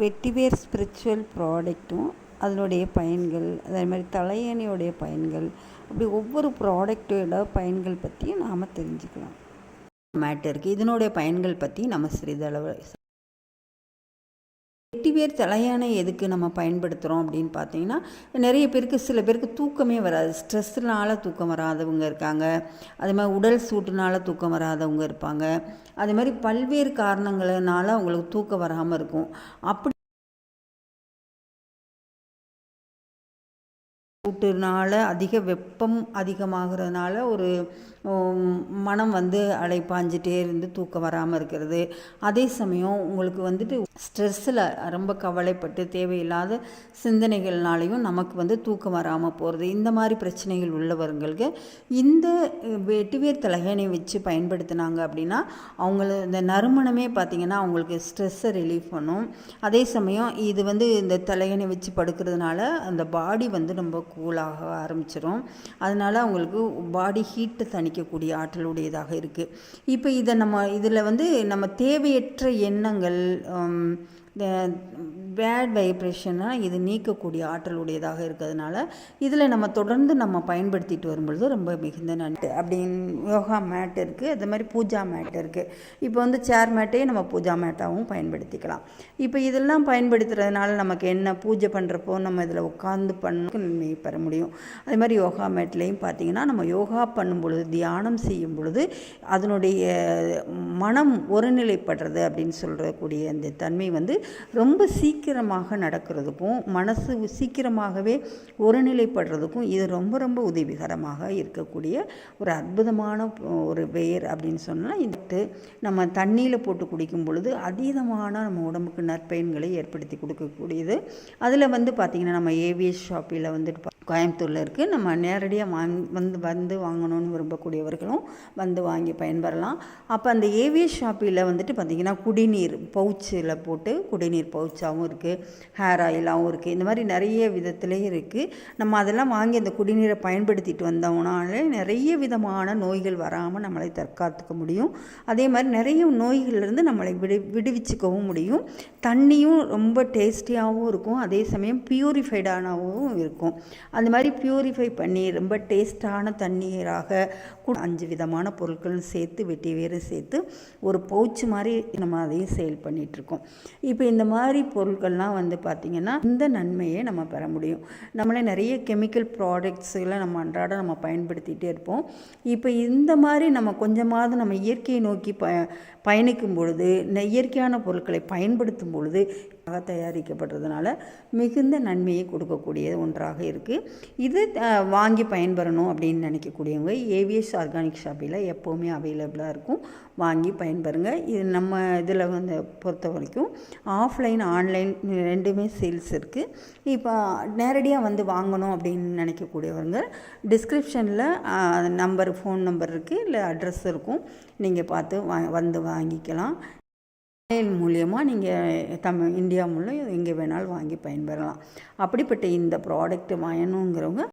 வெட்டிவேர் ஸ்பிரிச்சுவல் ப்ராடக்ட்டும் அதனுடைய பயன்கள் அதே மாதிரி தலையணையோடைய பயன்கள் அப்படி ஒவ்வொரு ப்ராடக்ட்டோட பயன்கள் பற்றியும் நாம் தெரிஞ்சுக்கலாம். மேட்டருக்கு இதனுடைய பயன்கள் பற்றி நம்ம சிறிதளவு வெட்டிவேர் தலையானை எதுக்கு நம்ம பயன்படுத்துகிறோம் அப்படின்னு பார்த்தீங்கன்னா நிறைய பேருக்கு சில பேருக்கு தூக்கமே வராது. ஸ்ட்ரெஸ்னால தூக்கம் வராதவங்க இருக்காங்க. அதே மாதிரி உடல் சூட்டுனால தூக்கம் வராதவங்க இருப்பாங்க. அதே மாதிரி பல்வேறு காரணங்கள்னால அவங்களுக்கு தூக்கம் வராமல் இருக்கும். அப்படி சூட்டுனால அதிக வெப்பம் அதிகமாகிறதுனால ஒரு மனம் வந்து அலைப்பாஞ்சிட்டே இருந்து தூக்கம் வராமல் இருக்கிறது. அதே சமயம் உங்களுக்கு வந்துட்டு ஸ்ட்ரெஸ்ஸில் ரொம்ப கவலைப்பட்டு தேவையில்லாத சிந்தனைகள்னாலையும் நமக்கு வந்து தூக்கம் வராமல் போகிறது இந்த மாதிரி பிரச்சனைகள் உள்ளவர்களுக்கு இந்த வெட்டுவேர் தலகனை வச்சு பயன்படுத்தினாங்க அப்படின்னா அவங்கள இந்த நறுமணமே பார்த்திங்கன்னா அவங்களுக்கு ஸ்ட்ரெஸ்ஸை ரிலீஃப் பண்ணும். அதே சமயம் இது வந்து இந்த தலையணை வச்சு படுக்கிறதுனால அந்த பாடி வந்து ரொம்ப கூலாக ஆரம்பிச்சிடும் அதனால் அவங்களுக்கு பாடி ஹீட்டை தணிக்கக்கூடிய ஆற்றலுடையதாக இருக்குது இப்போ இதை நம்ம இதில் வந்து நம்ம தேவையற்ற எண்ணங்கள் பேட் வைப்ரேஷனை இது நீக்கக்கூடிய ஆற்றல் உடையதாக இருக்கிறதுனால இதில் நம்ம தொடர்ந்து நம்ம பயன்படுத்திட்டு வரும்பொழுது ரொம்ப மிகுந்த நன்று. அப்படின்னு யோகா மேட் இருக்குது அது மாதிரி பூஜா மேட் இருக்குது இப்போ வந்து சேர் மேட்டே நம்ம பூஜா மேட்டாகவும் பயன்படுத்திக்கலாம். இப்போ இதெல்லாம் பயன்படுத்துறதுனால நமக்கு என்ன பூஜை பண்ணுறப்போ நம்ம இதில் உட்காந்து பண்ண நன்மை பெற முடியும். அதே மாதிரி யோகா மேட்லேயும் பார்த்திங்கன்னா நம்ம யோகா பண்ணும் பொழுது தியானம் செய்யும் பொழுது அதனுடைய மனம் ஒருநிலைப்படுறது அப்படின்னு சொல்கிறக்கூடிய அந்த தன்மை வந்து ரொம்ப சீக்கிரமாக நடக்கிறதுக்கும் மனசு சீக்கிரமாகவே ஒருநிலைப்படுறதுக்கும் இது ரொம்ப ரொம்ப உதவிகரமாக இருக்கக்கூடிய ஒரு அற்புதமான ஒரு வேர் அப்படின்னு சொன்னால் இது நம்ம தண்ணியில் போட்டு குடிக்கும் பொழுது அதீதமான நம்ம உடம்புக்கு நற்பயன்களை ஏற்படுத்தி கொடுக்கக்கூடியது. அதில் வந்து பார்த்திங்கன்னா நம்ம ஏவிஎஸ் ஷாப்பில் வந்துட்டு கோயம்புத்தூரில் இருக்குது நம்ம நேரடியாக வாங் வந்து வந்து வாங்கணும்னு விரும்பக்கூடியவர்களும் வந்து வாங்கி பயன்பெறலாம். அப்போ அந்த ஏவிஎஸ் ஷாப்பில் வந்துட்டு பார்த்திங்கன்னா குடிநீர் பவுச்சில் போட்டு குடிநீர் பவுச்சாகவும் இருக்குது ஹேர் ஆயிலாகவும் இருக்குது இந்த மாதிரி நிறைய விதத்துலேயும் இருக்குது நம்ம அதெல்லாம் வாங்கி அந்த குடிநீரை பயன்படுத்திட்டு வந்தோம்னாலே நிறைய விதமான நோய்கள் வராமல் நம்மளை தற்காத்துக்க முடியும். அதே மாதிரி நிறைய நோய்கள்லேருந்து நம்மளை விடு விடுவிச்சுக்கவும் முடியும். தண்ணியும் ரொம்ப டேஸ்டியாகவும் இருக்கும். அதே சமயம் பியூரிஃபைடானவும் இருக்கும். அந்த மாதிரி ப்யூரிஃபை பண்ணி ரொம்ப டேஸ்டான தண்ணீராக அஞ்சு விதமான பொருட்களும் சேர்த்து வெட்டி வேறும் சேர்த்து ஒரு பவுச்சு மாதிரி நம்ம அதையும் சேல் பண்ணிகிட்ருக்கோம் இப்போ இந்த மாதிரி பொருட்கள்லாம் வந்து பார்த்திங்கன்னா இந்த நன்மையை நம்ம பெற முடியும். நம்மளே நிறைய கெமிக்கல் ப்ராடக்ட்ஸுகளை நம்ம அன்றாட நம்ம பயன்படுத்திகிட்டே இருப்போம். இப்போ இந்த மாதிரி நம்ம கொஞ்சமாவது நம்ம இயற்கையை நோக்கி ப பயணிக்கும் பொழுது இயற்கையான பொருட்களை பயன்படுத்தும் பொழுது தயாரிக்கப்படுறதுனால மிகுந்த நன்மையை கொடுக்கக்கூடிய ஒன்றாக இருக்குது இது வாங்கி பயன்பெறணும் அப்படின்னு நினைக்கக்கூடியவங்க ஏவிஎஸ் ஆர்கானிக் ஷாப்பில் எப்போவுமே அவைலபிளாக இருக்கும். வாங்கி பயன்பெறுங்க. இது நம்ம இதில் வந்து பொறுத்த வரைக்கும் ஆஃப்லைன் ஆன்லைன் ரெண்டுமே சேல்ஸ் இருக்குது இப்போ நேரடியாக வந்து வாங்கணும் அப்படின்னு நினைக்கக்கூடியவங்க டிஸ்கிரிப்ஷனில் நம்பர் ஃபோன் நம்பர் இருக்குது இல்லை அட்ரஸ் இருக்கும். நீங்கள் பார்த்து வா வந்து வாங்கிக்கலாம். ஆன்லைன் மூலியமாக நீங்கள் தமிழ் இந்தியா மூலம் எங்கே வேணாலும் வாங்கி பயன்பெறலாம். அப்படிப்பட்ட இந்த ப்ராடக்ட் வாங்கணுங்கிறவங்க